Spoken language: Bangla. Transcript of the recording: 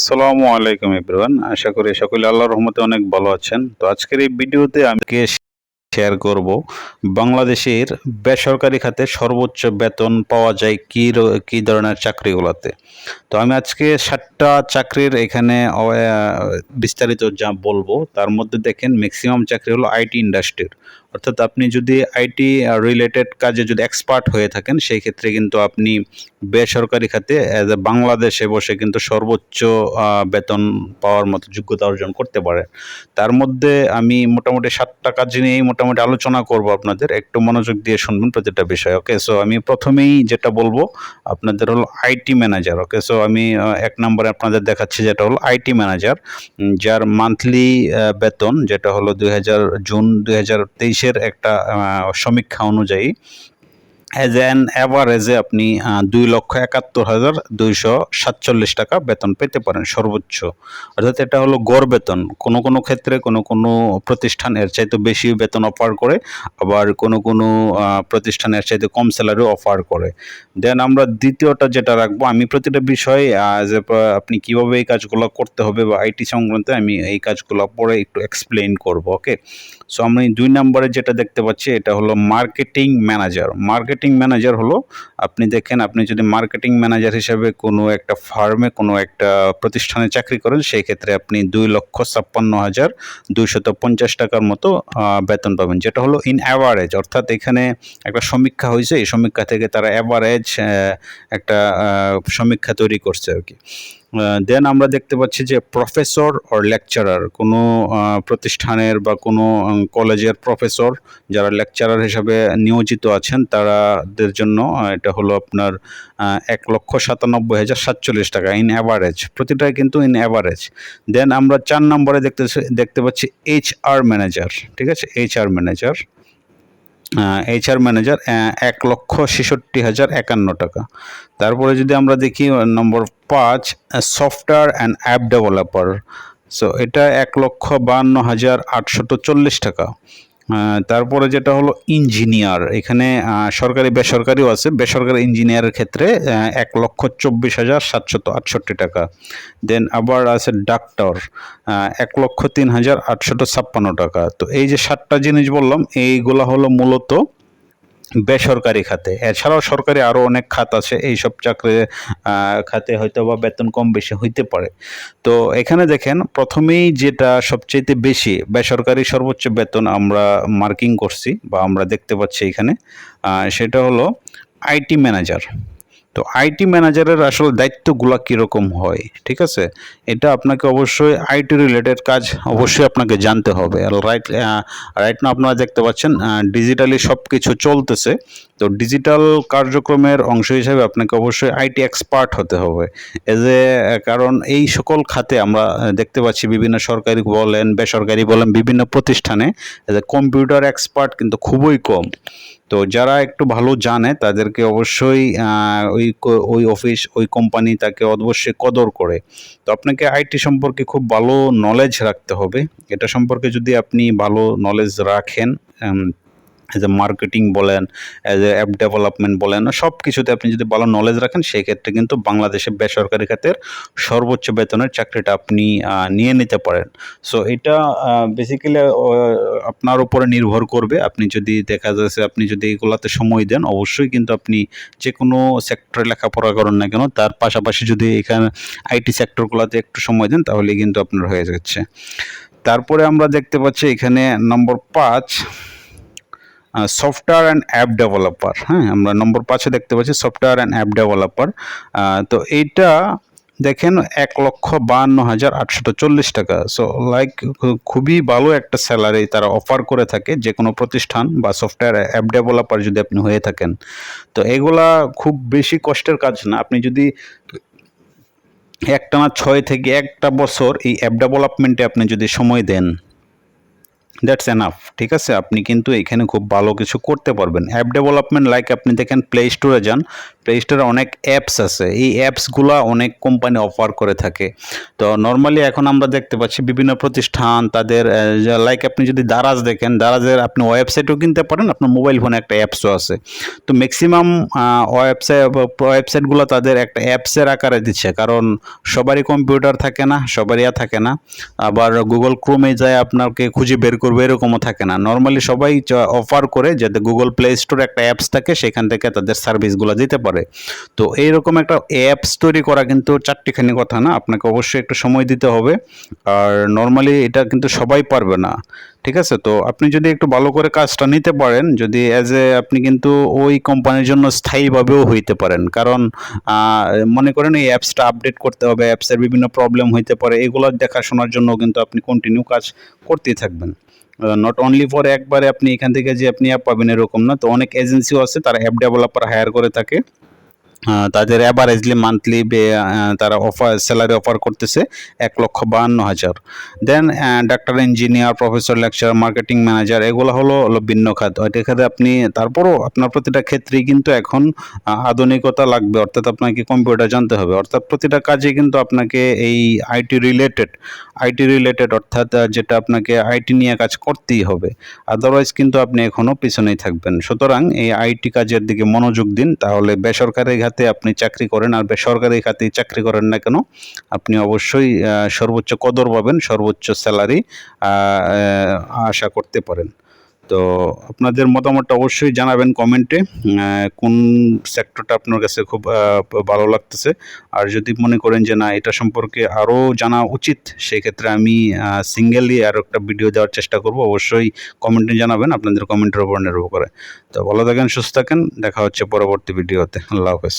আসসালামু আলাইকুম এভরিওয়ান। আশা করি সকলে আল্লাহর রহমতে অনেক ভালো আছেন। তো আজকের এই ভিডিওতে আমি শেয়ার করব, বাংলাদেশের বেসরকারি খাতে সর্বোচ্চ বেতন পাওয়া যায় কী কী ধরনের চাকরিগুলোতে? তো আমি আজকে সাতটা চাকরির এখানে বিস্তারিত যা বলব, তার মধ্যে দেখেন ম্যাক্সিমাম চাকরি হলো আইটি ইন্ডাস্ট্রির অর্থাৎ আপনি যদি আইটি রিলেটেড কাজে যদি এক্সপার্ট হয়ে থাকেন, সেই ক্ষেত্রে কিন্তু আপনি বেসরকারি খাতে অ্যাজ এ বাংলাদেশে বসে কিন্তু সর্বোচ্চ বেতন পাওয়ার মতো যোগ্যতা অর্জন করতে পারে তার মধ্যে আমি মোটামুটি সাতটা কাজ নিয়েই মোটামুটি আলোচনা করব আপনাদের। একটু মনোযোগ দিয়ে শুনবেন প্রতিটা বিষয় ওকে সো আমি প্রথমেই যেটা বলব, আপনাদের হলো আইটি ম্যানেজার ওকে সো আমি এক নম্বরে আপনাদের দেখাচ্ছি যেটা হলো আইটি ম্যানেজার যার মান্থলি বেতন, যেটা হলো দুই হাজার জুন দুই একটা সমীক্ষা অনুযায়ী অ্যাজ অ্যান অ্যাভারেজে আপনি দুই লক্ষ একাত্তর হাজার দুইশো সাতচল্লিশ টাকা বেতন পেতে পারেন সর্বোচ্চ। অর্থাৎ এটা হলো গড় বেতন। কোনো কোনো ক্ষেত্রে কোনো কোনো প্রতিষ্ঠান এর চাইতে বেশি বেতন অফার করে, আবার কোনো কোনো প্রতিষ্ঠান এর চাইতে কম স্যালারিও অফার করে। দেন আমরা দ্বিতীয়টা যেটা রাখব, আমি প্রতিটা বিষয় যে আপনি কীভাবে এই কাজগুলো করতে হবে বা আইটি সংক্রান্তে আমি এই কাজগুলো পরে একটু এক্সপ্লেইন করব ওকে সো আমি দুই নম্বরে যেটা দেখতে পাচ্ছি, এটা হলো মার্কেটিং ম্যানেজার মার্কেটিং ম্যানেজার হলো। আপনি দেখেন, আপনি যদি মার্কেটিং ম্যানেজার হিসেবে কোনো একটা ফার্মে কোনো একটা প্রতিষ্ঠানে চাকরি করেন, সেই ক্ষেত্রে আপনি দুই লক্ষ ছাপ্পান্ন হাজার দুইশত পঞ্চাশ টাকার মতো বেতন পাবেন। যেটা হলো ইন অ্যাভারেজ অর্থাৎ এখানে একটা সমীক্ষা হয়েছে, এই সমীক্ষা থেকে তারা অ্যাভারেজ একটা সমীক্ষা তৈরি করছে আর কি। দেন আমরা দেখতে পাচ্ছি যে প্রফেসর অর লেকচারার কোনো প্রতিষ্ঠানের বা কোনো কলেজের প্রফেসর যারা লেকচারার হিসাবে নিয়োজিত আছেন, তারাদের জন্য এটা হলো আপনার এক লক্ষ সাতানব্বই হাজার সাতচল্লিশ টাকা ইন অ্যাভারেজ প্রতিটাই কিন্তু ইন অ্যাভারেজ দেন আমরা চার নম্বরে দেখতে দেখতে পাচ্ছি এইচ আর ম্যানেজার ঠিক আছে? H R manager HR manager এক লক্ষ ছেষট্টি হাজার একান্ন টাকা। তারপরে যদি আমরা দেখি নম্বর পাঁচ software and app developer so এটা এক লক্ষ বান্ন হাজার আটশত চল্লিশ টাকা। তারপরে যেটা হলো ইঞ্জিনিয়ার। এখানে সরকারি, বেসরকারিও আছে। বেসরকারি ইঞ্জিনিয়ারের ক্ষেত্রে এক লক্ষ চব্বিশ হাজার সাতশত আটষট্টি টাকা। দেন আবার আছে ডাক্তার এক লক্ষ তিন হাজার আটশত ছাপ্পান্ন টাকা। তো এই যে সাতটা জিনিস বললাম, এইগুলা হলো মূলত বেসরকারি খাতে। এছাড়াও সরকারি আরও অনেক খাত আছে, এইসব চাকরি খাতে হয়তো বা বেতন কম বেশি হইতে পারে। তো এখানে দেখেন, প্রথমেই যেটা সবচেয়ে বেশি, বেসরকারি সর্বোচ্চ বেতন আমরা মার্কিং করছি বা আমরা দেখতে পাচ্ছি এখানে সেটা হলো আইটি ম্যানেজার। তো আইটি ম্যানেজারের আসলে দায়িত্বগুলো কীরকম হয়? ঠিক আছে? এটা আপনাকে অবশ্যই আইটি রিলেটেড কাজ অবশ্যই আপনাকে জানতে হবে। রাইট রাইট না আপনারা দেখতে পাচ্ছেন ডিজিটালি সব কিছু চলতেছে। তো ডিজিটাল কার্যক্রমের অংশ হিসেবে আপনাকে অবশ্যই আইটি এক্সপার্ট হতে হবে। এজ এ কারণ এই সকল খাতে আমরা দেখতে পাচ্ছি বিভিন্ন সরকারি বলেন, বেসরকারি বলেন, বিভিন্ন প্রতিষ্ঠানে এজ এ কম্পিউটার এক্সপার্ট কিন্তু খুবই কম। তো যারা একটু ভালো জানে, তাদেরকে অবশ্যই ওই ওই অফিস ওই কোম্পানি তাকে অবশ্যই কদর করে। তো আপনাকে আইটি সম্পর্কে খুব ভালো নলেজ রাখতে হবে। এটা সম্পর্কে যদি আপনি ভালো নলেজ রাখেন অ্যাজ এ মার্কেটিং বলেন অ্যাজ এ অ্যাপ ডেভেলপমেন্ট বলেন, সব কিছুতে আপনি যদি ভালো নলেজ রাখেন সেই ক্ষেত্রে কিন্তু বাংলাদেশে বেসরকারি খাতের সর্বোচ্চ বেতনের চাকরিটা আপনি নিয়ে নিতে পারেন। সো এটা বেসিক্যালি আপনার উপরে নির্ভর করবে। আপনি যদি দেখা যাচ্ছে আপনি যদি এগুলাতে সময় দেন, অবশ্যই কিন্তু আপনি যে কোনো সেক্টরে লেখাপড়া করেন না কেন, তার পাশাপাশি যদি এখানে আইটি সেক্টরগুলোতে একটু সময় দেন, তাহলে কিন্তু আপনার হয়ে যাচ্ছে। তারপরে আমরা দেখতে পাচ্ছি এখানে নম্বর পাঁচ। সফটওয়্যার অ্যান্ড অ্যাপ ডেভেলপার হ্যাঁ আমরা নম্বর পাঁচে দেখতে পাচ্ছি সফটওয়্যার অ্যান্ড অ্যাপ ডেভেলপার তো এইটা দেখেন এক লক্ষ বাহান্ন হাজার আটশত চল্লিশ টাকা। সো লাইক খুবই ভালো একটা স্যালারি তারা অফার করে থাকে যে কোনো প্রতিষ্ঠান বা সফটওয়্যার অ্যাপ ডেভেলপার যদি আপনি হয়ে থাকেন। তো এগুলা খুব বেশি কষ্টের কাজ না। আপনি যদি একটানা ছয় থেকে একটা বছর এই অ্যাপ ডেভেলপমেন্টে আপনি যদি সময় দেন দ্যাটস এনাফ ঠিক আছে? আপনি কিন্তু এখানে খুব ভালো কিছু করতে পারবেন। অ্যাপ ডেভেলপমেন্ট লাইক আপনি দেখেন প্লে স্টোরে যান প্লে অনেক অ্যাপস আছে। এই অ্যাপসগুলো অনেক কোম্পানি অফার করে থাকে। তো নর্মালি এখন আমরা দেখতে পাচ্ছি বিভিন্ন প্রতিষ্ঠান, তাদের লাইক আপনি যদি দারাজ দেখেন, দারাজের আপনি ওয়েবসাইটও কিনতে পারেন, আপনার মোবাইল ফোনে একটা অ্যাপসও আছে। তো ম্যাক্সিমাম ওয়েবসাইট ওয়েবসাইটগুলো তাদের একটা অ্যাপসের আকারে দিচ্ছে। কারণ সবারই কম্পিউটার থাকে না, সবারই থাকে না। আবার গুগল ক্রোমে যায়, আপনাকে খুঁজে বের করবে, এরকমও থাকে না। নর্মালি সবাই অফার করে যাতে গুগল প্লে স্টোরে একটা অ্যাপস থাকে, সেখান থেকে তাদের সার্ভিসগুলো দিতে পারে। তো এইরকম একটা অ্যাপস তৈরি করা কিন্তু চারটিখানি কথা না? আপনাকে অবশ্যই একটু সময় দিতে হবে। আর নর্মালি এটা কিন্তু সবাই পারবে না। ঠিক আছে? তো আপনি যদি একটু ভালো করে কাজটা নিতে পারেন, যদি অ্যাজ এ আপনি কিন্তু ওই কোম্পানির জন্য স্থায়ীভাবেও হইতে পারেন। কারণ মনে করেন এই অ্যাপসটা আপডেট করতে হবে অ্যাপসের বিভিন্ন প্রবলেম হইতে পারে, এগুলো দেখাশোনার জন্য কিন্তু আপনি কন্টিনিউ কাজ করতেই থাকবেন। নট অনলি ফর একবারে আপনি এখান থেকে যে আপনি অ্যাপ পাবেন এরকম না, তো অনেক এজেন্সিও আছে, তারা অ্যাপ ডেভেলপার হায়ার করে থাকে। তাদের অ্যাভারেজলি মান্থলি তারা অফার স্যালারি অফার করতেছে এক লক্ষ বাহান্ন হাজার। Then doctor engineer professor lecture marketing manager এগুলো হলো হলো ভিন্ন খাত ওইটা খাতে আপনি, তারপরও আপনার প্রতিটা ক্ষেত্রেই কিন্তু এখন আধুনিকতা লাগবে। অর্থাৎ আপনাকে কম্পিউটার জানতে হবে। অর্থাৎ প্রতিটা কাজে কিন্তু আপনাকে এই আইটি রিলেটেড আইটি রিলেটেড অর্থাৎ যেটা আপনাকে আইটি নিয়ে কাজ করতেই হবে। আদারওয়াইজ কিন্তু আপনি এখনও পিছনেই থাকবেন। সুতরাং এই আইটি কাজের দিকে মনোযোগ দিন, তাহলে বেসরকারি খাতে আপনি চাকরি করেন আর বেসরকারি খাতে চাকরি করেন না কেন, আপনি অবশ্যই সর্বোচ্চ কদর পাবেন, সর্বোচ্চ স্যালারি আশা করতে পারেন। তো আপনাদের মতামতটা অবশ্যই জানাবেন কমেন্টে কোন সেক্টরটা আপনার কাছে খুব ভালো লাগতেছে। আর যদি মনে করেন যে না, এটা সম্পর্কে আরও জানা উচিত সেই ক্ষেত্রে আমি সিঙ্গেলি আরও একটা ভিডিও দেওয়ার চেষ্টা করব। অবশ্যই কমেন্টে জানাবেন, আপনাদের কমেন্টের উপর নির্ভর করে। তো ভালো থাকেন, সুস্থ থাকেন, দেখা হচ্ছে পরবর্তী ভিডিওতে আল্লাহ হাফেজ।